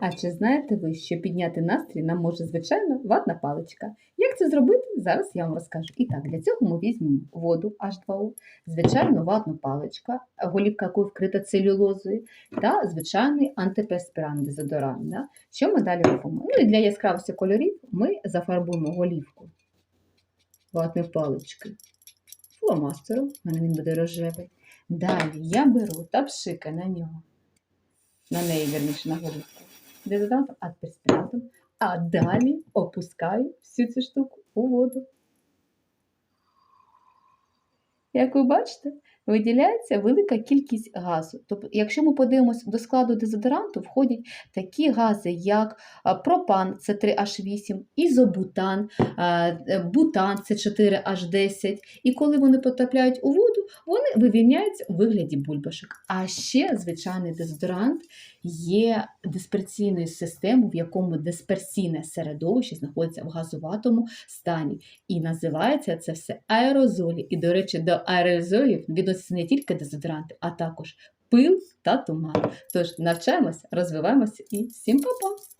А чи знаєте ви, що підняти настрій нам може звичайно ватна паличка? Як це зробити? Зараз я вам розкажу. І так, для цього ми візьмемо воду H2O, звичайну ватну паличку, голівка якої вкрита целюлозою, та звичайний антиперспірант дезодорант. Да? Що ми далі робимо? Ну і для яскравості кольорів ми зафарбуємо голівку ватної палички фломастером, в мене він буде рожевий. Далі я беру та пшикаю на нього, на неї, верніше, на голівку, дезодорантом, перспірантом, а далі опускаю всю цю штуку у воду. Як ви бачите, виділяється велика кількість газу. Тобто, якщо ми подивимося до складу дезодоранту, входять такі гази, як пропан С3H8, ізобутан, е, бутан С4H10. І коли вони потрапляють у воду, вони вивільняються у вигляді бульбашок. А ще звичайний дезодорант є дисперсійною системою, в якому дисперсійне середовище знаходиться в газуватому стані. І називається це все аерозолі. І, до речі, до аерозолів відносяться не тільки дезодоранти, а також пил та туман. Тож навчаємося, розвиваємося і всім па-па!